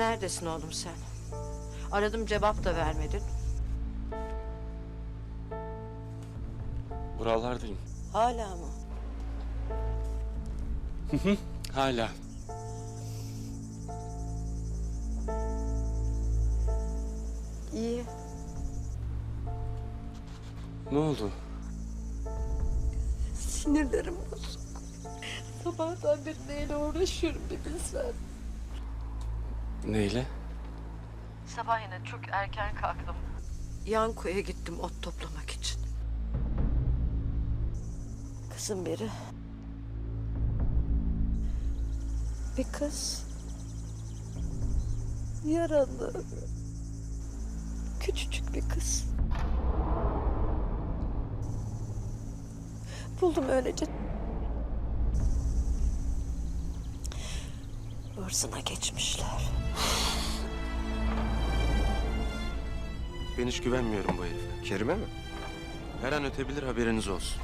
Neredesin oğlum sen? Aradım cevap da vermedin. Buralardayım. Hala mı? Hala. İyi. Ne oldu? Sinirlerim bozuk. Sabahtan beri neyle uğraşıyorum bir bilsen. Neyle? Sabah yine çok erken kalktım. Yanko'ya gittim ot toplamak için. Kızım biri. Bir kız. Yaralı. Küçücük bir kız. Buldum öylece. Hırsına geçmişler. Ben hiç güvenmiyorum bu herife. Kerime mi? Her an ötebilir haberiniz olsun.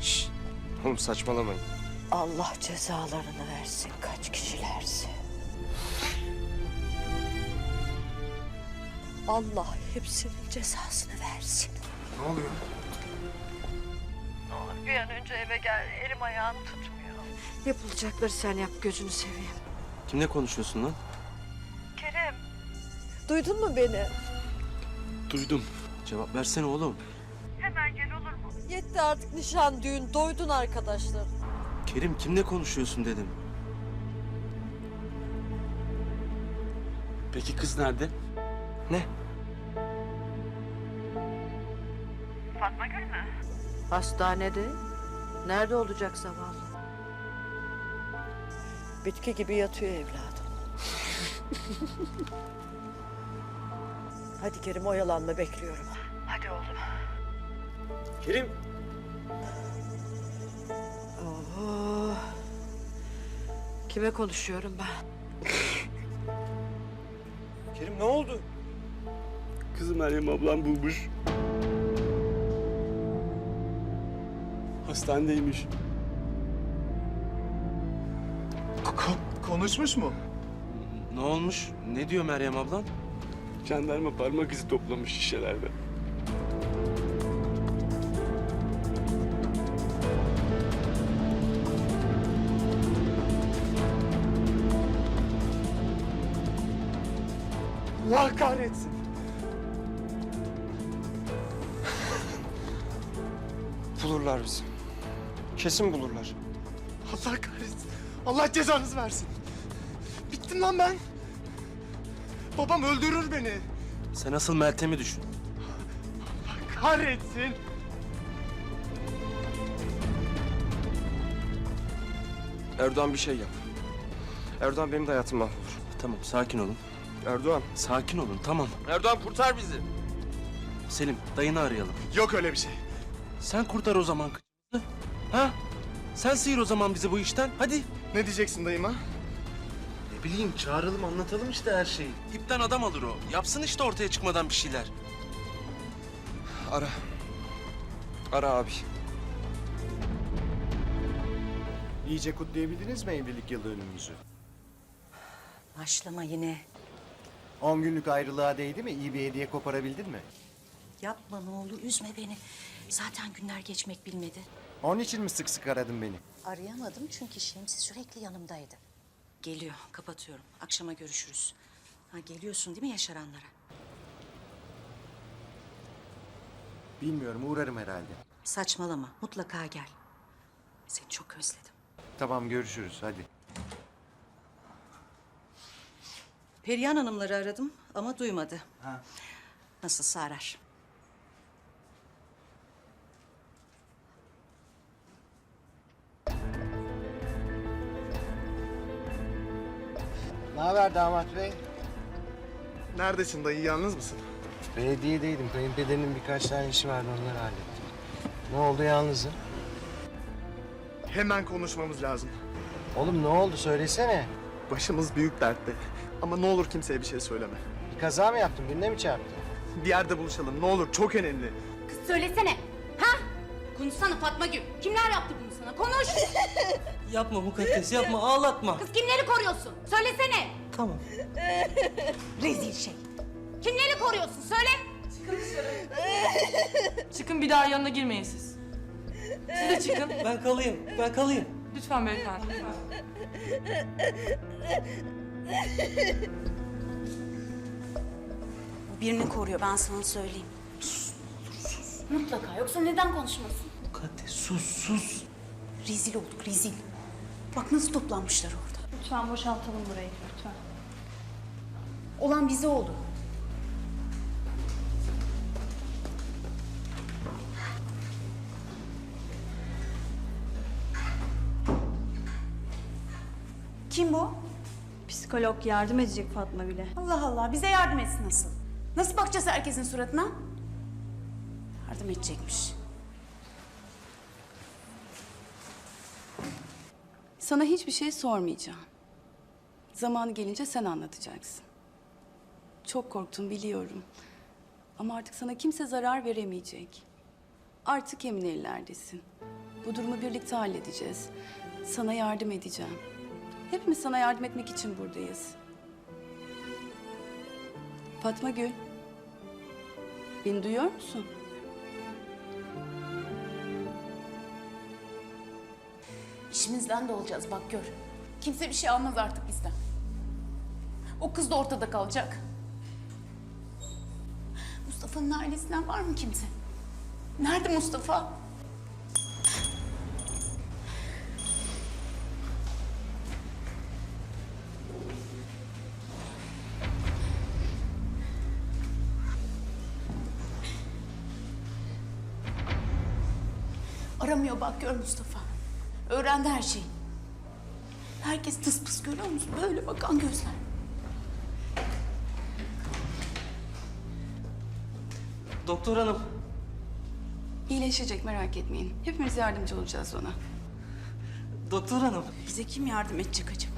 Şşş. Oğlum saçmalamayın. Allah cezalarını versin kaç kişilerse. Allah hepsinin cezasını versin. Ne oluyor? Ne olur bir an önce eve gel. Elim ayağım tutmuyor. Yapılacakları sen yap gözünü seveyim. Kimle konuşuyorsun lan? Kerem. Duydun mu beni? Duydum. Cevap versene oğlum. Yetti artık nişan düğün. Doydun arkadaşlar. Kerim kimle konuşuyorsun dedim. Peki kız nerede? Ne? Hastanede. Nerede olacak zavallı? Bitki gibi yatıyor evladım. Hadi Kerim oyalanma bekliyorum. Hadi oğlum. Kerim. Oho. Kime konuşuyorum ben? Kerim ne oldu? Kızı Meryem ablam bulmuş. Hastanedeymiş. Konuşmuş mu? Ne olmuş? Ne diyor Meryem ablan? Jandarma parmak izi toplamış şişelerde. Allah kahretsin. Bulurlar bizi. Kesin bulurlar. Allah kahretsin. Allah cezanızı versin. Bittim lan ben. Babam öldürür beni. Sen asıl Meltem'i düşün. Kahretsin. Erdoğan bir şey yap. Erdoğan benim de hayatım mahvolur. Tamam sakin olun. Erdoğan. Sakin olun tamam. Erdoğan kurtar bizi. Selim dayını arayalım. Yok öyle bir şey. Sen kurtar o zaman kızı. Ha? Sen sıyır o zaman bizi bu işten. Hadi. Ne diyeceksin dayıma? Ne bileyim çağıralım anlatalım işte her şeyi. İpten adam alır o. Yapsın işte ortaya çıkmadan bir şeyler. Ara. Ara abi. İyice kutlayabildiniz mi evlilik yıl dönümümüzü? Başlama yine. 10 günlük ayrılığa değdi mi? İyi bir hediye koparabildin mi? Yapma ne olur üzme beni. Zaten günler geçmek bilmedi. Onun için mi sık sık aradın beni? Arayamadım çünkü Şemsi sürekli yanımdaydı. Geliyor kapatıyorum. Akşama görüşürüz. Ha, geliyorsun değil mi yaşaranlara? Bilmiyorum uğrarım herhalde. Saçmalama mutlaka gel. Seni çok özledim. Tamam görüşürüz hadi. Perihan Hanımları aradım ama duymadı. Nasılsa arar. Haber damat bey? Neredesin dayı? Yalnız mısın? Belediyedeydim. Kayınpederinin birkaç tane işi vardı onları hallettim. Ne oldu yalnızım? Hemen konuşmamız lazım. Oğlum ne oldu söylesene. Başımız büyük dertte. Ama ne olur kimseye bir şey söyleme. Bir kaza mı yaptın? Birine mi çarptın? Bir yerde buluşalım. Ne olur çok önemli. Kız söylesene. Ha? Konuşsana Fatma Gül. Kimler yaptı bunu sana? Konuş. Yapma mukaddes yapma ağlatma. Kız kimleri koruyorsun? Söylesene. Tamam. Rezil şey. Kimleri koruyorsun? Söyle. Çıkın bir daha yanına girmeyin siz. Siz de çıkın. Ben kalayım ben kalayım. Lütfen beyefendi. Lütfen. Birini koruyor ben sana söyleyeyim. Mutlaka. Yoksa neden konuşmasın? Mukaddes sus sus. Rezil olduk rezil. Bak nasıl toplanmışlar orada. Lütfen boşaltalım burayı. Olan bize oldu. Kim bu? Psikolog yardım edecek Fatma bile. Allah Allah bize yardım etsin nasıl? Nasıl bakacağız herkesin suratına? Yardım edecekmiş. Sana hiçbir şey sormayacağım. Zamanı gelince sen anlatacaksın. Çok korktum biliyorum. Ama artık sana kimse zarar veremeyecek. Artık emin ellerdesin. Bu durumu birlikte halledeceğiz. Sana yardım edeceğim. Hepimiz sana yardım etmek için buradayız. Fatma Gül. Beni duyuyor musun? İşimizden de olacağız bak gör. Kimse bir şey almaz artık bizden. O kız da ortada kalacak. Mustafa'nın ailesinden var mı kimse? Nerede Mustafa? Aramıyor bak gör Mustafa. Öğrendi her şeyi. Herkes tıs pıs görüyor musun? Böyle bakan gözler. Doktor hanım. İyileşecek merak etmeyin. Hepimiz yardımcı olacağız ona. Doktor hanım. Bize kim yardım edecek acaba?